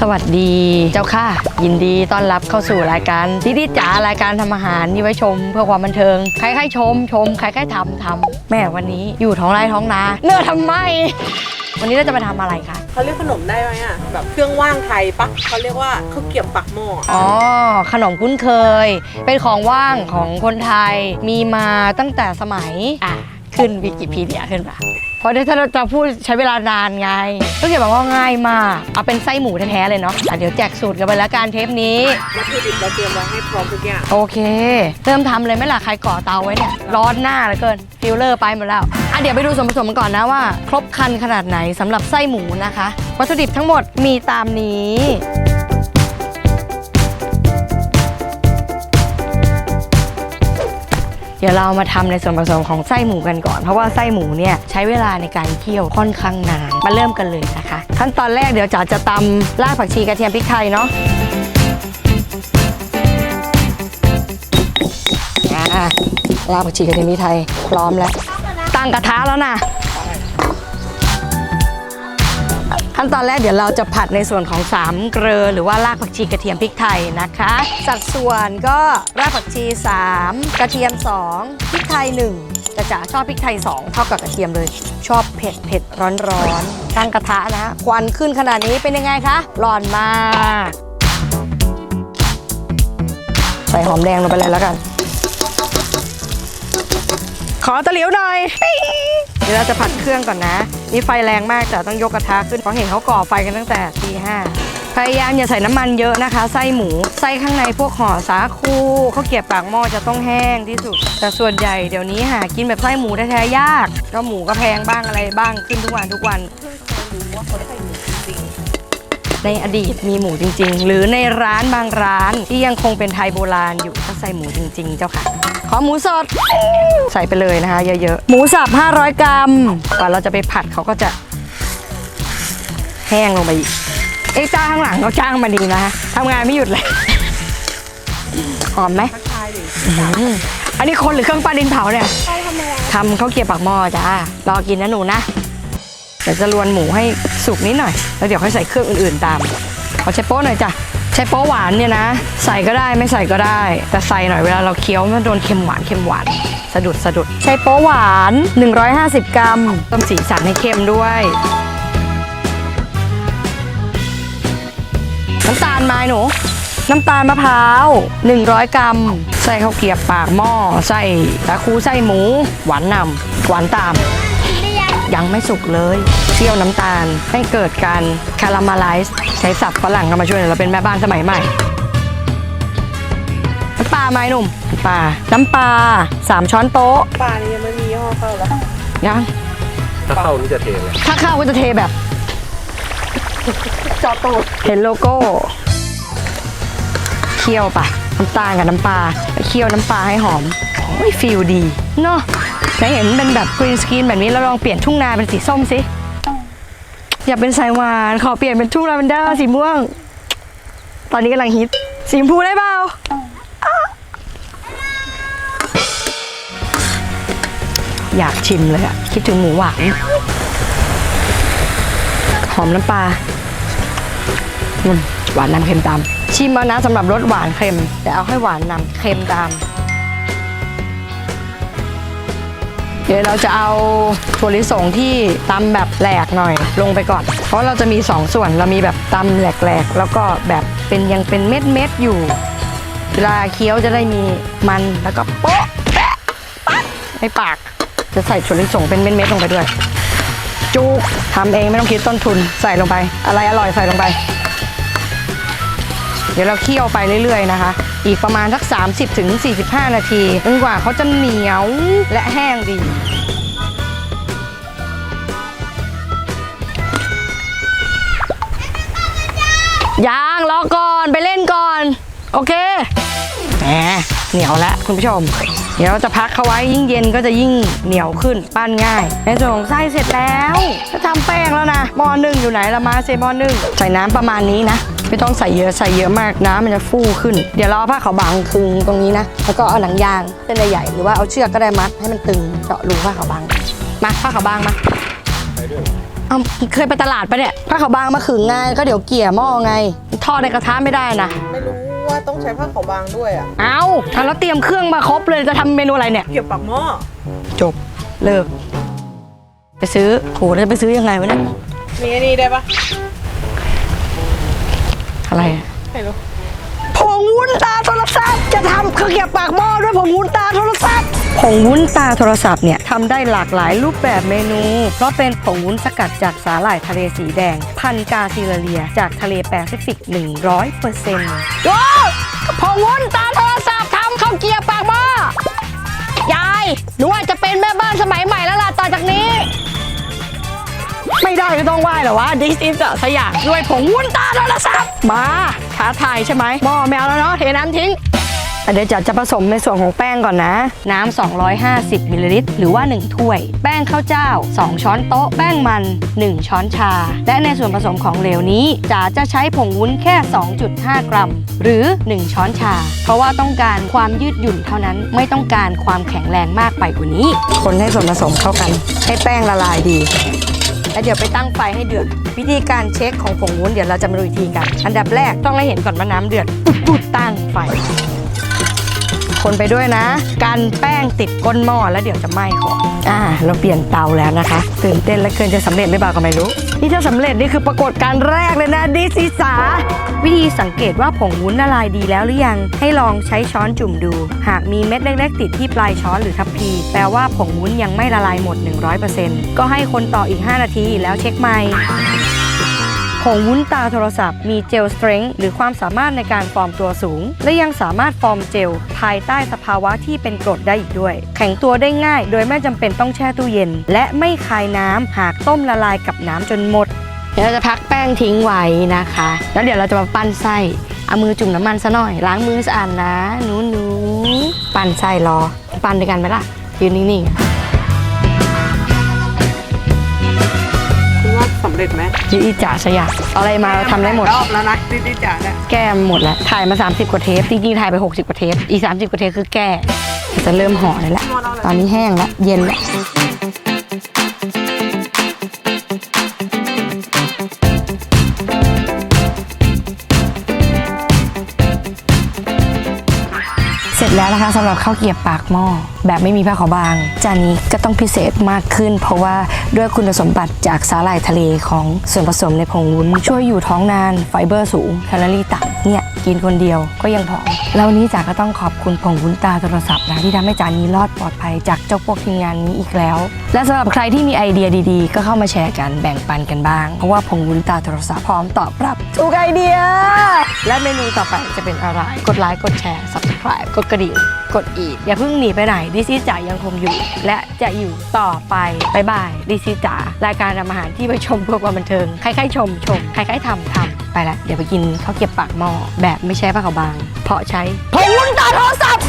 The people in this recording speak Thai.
สวัสดีเจ้าค่ะ ยินดีต้อนรับเข้าสู่รายการดิดิจ๋ารายการทำอาหารนี่ไว้ชม เพื่อความบันเทิงใครๆชม ชมใครๆทำทำแม่วันนี้อยู่ท้องไร่ท้องนาเนื้อทำไม วันนี้เราจะมาทำอะไรคะเขาเรียกขนมได้ไหมอะแบบเครื่องว่างไทยปะเขาเรียกว่าข้าวเกรี๊ยวปักหม้ออ๋อขนมคุ้นเคย เป็นของว่างของคนไทยมีมาตั้งแต่สมัยอะ ขึ้นวิกิพีเดียขึ้นมาเพราะถ้าเราจะพูดใช้เวลานานไงก็เกี่ยวกับว่าง่ายมาก เอาเป็นไส้หมูแท้ๆเลยเนาะอะเดี๋ยวแจกสูตรกันไปแล้วการเทปนี้วัตถุดิบเราเตรียมไว้ให้พร้อมทุกอย่างโอเค เริ่มทำเลยไหมล่ะใครก่อเตาไว้เนี่ยร้อนหน้าเหลือเกินฟิลเลอร์ไปหมดแล้วอะเดี๋ยวไปดูส่วนผสมกันก่อนนะว่า ครบครันขนาดไหนสำหรับไส้หมูนะคะ วัตถุดิบทั้งหมดมีตามนี้ เดี๋ยวเรามาทำในส่วนผสมของไส้หมูกันก่อน เพราะว่าไส้หมูเนี่ยใช้เวลาในการเคี่ยวค่อนข้างนาน มาเริ่มกันเลยนะคะ ขั้นตอนแรกเดี๋ยวจ๋าจะตำรากผักชีกระเทียมพริกไทยเนาะรากผักชีกระเทียมพริกไทยพร้อมแล้วตั้งกระทะแล้วนะ ขั้นตอนแรกเดี๋ยวเราจะผัดในส่วนของสามเกลือหรือว่ารากผักชีกระเทียมพริกไทยนะคะ สัดส่วนก็รากผักชี 3 กระเทียม 2 พริกไทย1แต่จ๋าชอบพริกไทย 2 เท่ากับกระเทียมเลย ชอบเผ็ดเผ็ดร้อนร้อนตั้งกระทะนะ ควันขึ้นขนาดนี้เป็นยังไงคะร้อนมากใส่หอมแดงลงไปเลยแล้วกัน ขอตะเหลิวหน่อย เดี๋ยวเราจะผัดเครื่องก่อนนะนี่ไฟแรงมากแต่ต้องยกกระทะขึ้นเพราะเห็นเขาก่อไฟกันตั้งแต่ตีห้าพยายามอย่าใส่น้ำมันเยอะนะคะ ไส้หมูไส้ข้างในพวกห่อสาคูข้าวเกรี๊ยวปากหม้อจะต้องแห้งที่สุด แต่ส่วนใหญ่เดี๋ยวนี้หากินแบบไส้หมูแท้ๆยาก ก็หมูก็แพงบ้างอะไรบ้างขึ้นทุกวันทุกวันในอดีตมีหมูจริง ๆ หรือในร้านบางร้านที่ยังคงเป็นไทยโบราณอยู่ก็ใส่หมูจริง ๆ เจ้าค่ะ ขอหมูสด ใส่ไปเลยนะคะ เยอะๆ หมูสับ 500 กรัม ก่อนเราจะไปผัดเขาก็จะ แห้งลงไปอีกเอ้จ้าข้างหลังเขาจ้างมาดีนะคะทำงานไม่หยุดเลย หอมไหมอืมอันนี้คนหรือเครื่องปั้นดินเผาเนี่ยทำข้าวเกรี๊ยวปากหม้อจ้ารอกินนะหนูนะเดี๋ยวจะลวนหมูให้สุกนิดหน่อย แล้วเดี๋ยวค่อยใส่เครื่องอื่นๆตาม ขอใช้โป๊ะหน่อยจ้ะ ใช้โป๊ะหวานเนี่ยนะ ใส่ก็ได้ไม่ใส่ก็ได้ แต่ใส่หน่อยเวลาเราเคี้ยวมันโดนเค็มหวานเค็มหวานสะดุดสะดุด ใช้โป๊ะหวาน 150 กรัมต้มสีสันให้เค็มด้วยน้ำตาลไม้หนูน้ำตาลมะพร้าว 100 กรัม ใส่ข้าวเกรียบปากหม้อ ใส่ตะคูใส่หมู หวานนำหวานตาม ยังไม่สุกเลยเคี่ยวน้ำตาลให้เกิดการคาราเมลไลซ์ใช้สับฝรั่งเข้ามาช่วยเราเป็นแม่บ้านสมัยใหม่น้ำปลาไหมหนุ่มน้ำปลาน้ำปลาสามช้อนโต๊ะปลานี่ยังไม่มียี่ห้อเข้าแล้วยังถ้าเข้านี่จะเทเลยถ้าข้าวก็จะเทแบบจอตูดเห็นโลโก้เคี่ยวไปน้ำตาลกับน้ำปลาไปเคี่ยวน้ำปลาให้หอมโอ้ยฟิลดีเนาะ ไหนเห็นเป็นแบบกรีนสกรีนแบบนี้แล้วลองเปลี่ยนทุ่งนาเป็นสีส้มสิ อยากเป็นสายหวานขอเปลี่ยนเป็นทุ่งลาเวนเดอร์สีม่วง ตอนนี้กำลังฮิต สีชมพูได้เปล่าอยากชิมเลยอะคิดถึงหมูหวานหอมน้ำปลาหวานนำเค็มตาม ชิมมานะสำหรับรสหวานเค็ม แต่เอาให้หวานนำเค็มตาม เดี๋ยวเราจะเอาถั่วลิสงที่ตำแบบแหลกหน่อยลงไปก่อน เพราะเราจะมี 2 ส่วนเรามีแบบตำแหลกๆ แล้วก็แบบเป็นยังเป็นเม็ดๆอยู่ เวลาเคี้ยวจะได้มีมันแล้วก็โป๊ะแปะปั๊กในปาก จะใส่ถั่วลิสงเป็นเม็ดๆลงไปด้วย จุกทำเองไม่ต้องคิดต้นทุนใส่ลงไป อะไรอร่อยใส่ลงไป เดี๋ยวเราเคี่ยวไปเรื่อยๆนะคะ อีกประมาณสัก 30-45ถึง45นาทีจนกว่าเขาจะเหนียวและแห้งดียางรอก่อนไปเล่นก่อน โอเคแหมเหนียวแล้วคุณผู้ชม เดี๋ยวเราจะพักเขาไว้ยิ่งเย็นก็จะยิ่งเหนียวขึ้นปั้นง่าย ในส่วนของไส้เสร็จแล้วจะทำแป้งแล้วนะหม้อนึ่งอยู่ไหนละมาเซหม้อนึ่งใส่น้ำประมาณนี้นะไม่ต้องใส่เยอะใส่เยอะมากน้ำมันจะฟูขึ้น เดี๋ยวเราเอาผ้าขาวบางคลึงตรงนี้นะ แล้วก็เอาหนังยางเส้นใหญ่ๆหรือว่าเอาเชือกก็ได้มัดให้มันตึงเจาะรูผ้าขาวบางมาผ้าขาวบางมาเอาเคยไปตลาดปะเนี่ยผ้าขาวบางมาขึงไงก็เดี๋ยวเกี่ยหม้อไงทอดในกระทะไม่ได้นะไม่รู้ ว่าต้องใช้ผ้าขาวบางด้วยอะเอาอะแล้วเตรียมเครื่องมาครบเลยจะทำเมนูอะไรเนี่ย เกี่ยวปากหม้อจบเลิก ไปซื้อโหแล้วจะไปซื้อยังไงวะเนี่ยมีอันนี้ได้ปะอะไรอะไม่รู้ผงวุ้นตาโทรศัพท์จะทำเครื่องเก็บปากหม้อด้วยผงวุ้นตาโทรศัพท์ผ งวุ้นตาโทรศัพท์เนี่ยทำได้หลากหลายรูปแบบเมนู เพราะเป็นผงวุ้นสกัดจากสาหร่ายทะเลสีแดง พันกาซิลาเลีย จากทะเลแปซิฟิก 100เปอร์เซ็นต์โอ้ผงวุ้นตาโทรศัพท์ทำข้าวเกรียบปากหม้อยายหนูอาจจะเป็นแม่บ้านสมัยใหม่แล้วล่ะต่อจากนี้ ไม่ได้ก็ต้องไหว้เหรอวะ This is สยามด้วยผงวุ้นตาโทรศัพท์มาท้าทายใช่ไหมหม้อแมวแล้วเนาะเทน้ำทิ้ง เดี๋ยวจะจะผสมในส่วนของแป้งก่อนนะ น้ำ 250มิลลิลิตรหรือว่า 1 ถ้วย แป้งข้าวเจ้า 2 ช้อนโต๊ะ แป้งมัน 1 ช้อนชา และในส่วนผสมของเหลวนี้จ๋าจะใช้ผงวุ้นแค่ 2.5 กรัม หรือ 1 ช้อนชา เพราะว่าต้องการความยืดหยุ่นเท่านั้นไม่ต้องการความแข็งแรงมากไปกว่านี้ คนให้ส่วนผสมเข้ากัน ให้แป้งละลายดีแล้วเดี๋ยวไปตั้งไฟให้เดือด วิธีการเช็คของผงวุ้นเดี๋ยวเราจะมาดูอีกทีกัน อันดับแรกต้องให้เห็นก่อนว่าน้ำเดือดปุ๊บตั้งไฟ คนไปด้วยนะ การแป้งติดก้นหม้อแล้วเดี๋ยวจะไหม้ของอ่า เราเปลี่ยนเตาแล้วนะคะตื่นเต้นและเกินจะสำเร็จไม่เบาก็ไม่รู้ นี่ถ้าสำเร็จนี่คือปรากฏการณ์แรกเลยนะดิซิสาวิธีสังเกตว่าผงวุ้นละลายดีแล้วหรือยัง ให้ลองใช้ช้อนจุ่มดู หากมีเม็ดเล็กๆ ติดที่ปลายช้อนหรือทัพพี แปลว่าผงวุ้นยังไม่ละลายหมด 100%ก็ให้คนต่ออีก 5 นาทีแล้วเช็คใหม่ งวุ้นตาโทรศัพท์มีเจลสเตรน g ์หรือความสามารถในการฟอร์มตัวสูง และยังสามารถฟอร์มเจล ภายใต้สภาวะที่เป็นกรดได้อีกด้วย แข็งตัวได้ง่าย โดยไม่จำเป็นต้องแช่ตู้เย็น และไม่คายน้ำหากต้มละลายกับน้ำจนหมด เดี๋ยวเราจะพักแป้งทิ้งไว้นะคะ แล้วเดี๋ยวเราจะมาปั้นไส้เอามือจุ่มน้ำมันซะหน่อย ล้างมือสะอาดนะหนูหนูปั้นไส้รอ ปั้นด้วยกันไหมล่ะยืนนิ่งคุ เร็จไหมๆยืดอีจ่าสยามเอาอะไรมาเราทำได้หมด รอบแล้วนะดิดิจ๋าเนี่ยแก้หมดแล้ว ถ่ายมา 30 กว่าเทปจริงๆถ่ายไป 60 กว่าเทป อีก 30 กว่าเทปคือแก้ จะเริ่มห่อเลยละ ตอนนี้แห้งแล้ว เย็นแล้ว ร็จแล้วนะคะสำหรับข้าวเกรียบปากหม้อแบบไม่มีผ้าขาวบาง จานนี้ก็ต้องพิเศษมากขึ้น เพราะว่าด้วยคุณสมบัติจากสาหร่ายทะเลของส่วนผสมในผงวุ้น ช่วยอยู่ท้องนานไฟเบอร์สูงแคลอรี่ต่ำเนี่ยกินคนเดียวก็ยังผอมแล้ววันนี้จ๋าก็ต้องขอบคุณผงวุ้นตาโทรศัพท์นะที่ทำให้จานนี้รอดปลอดภัยจากเจ้าพวกทีมงานนี้อีกแล้ว และสำหรับใครที่มีไอเดียดีๆ ก็เข้ามาแชร์กันแบ่งปันกันบ้างเพราะว่าผงวุ้นตาโทรศัพท์พร้อมตอบรับทุกไอเดีย และเมนูต่อไปจะเป็นอะไรกดไลค์กดแชร์ subscribe กดกระดิ่งกดอีก อย่าเพิ่งหนีไปไหนดิซี่จ๋ายังคงอยู่ และจะอยู่ต่อไปบายบายดิซี่จ๋ารายการทำอาหารที่ไปชมเพื่อความบันเทิงใครๆชมชมใครๆทำทำไปละเดี๋ยวไปกินข้าวเก็บปากหม้อแบบไม่ใช่ผ้าขาวบาง เพราะใช้ผงวุ้นตาโทรศัพท์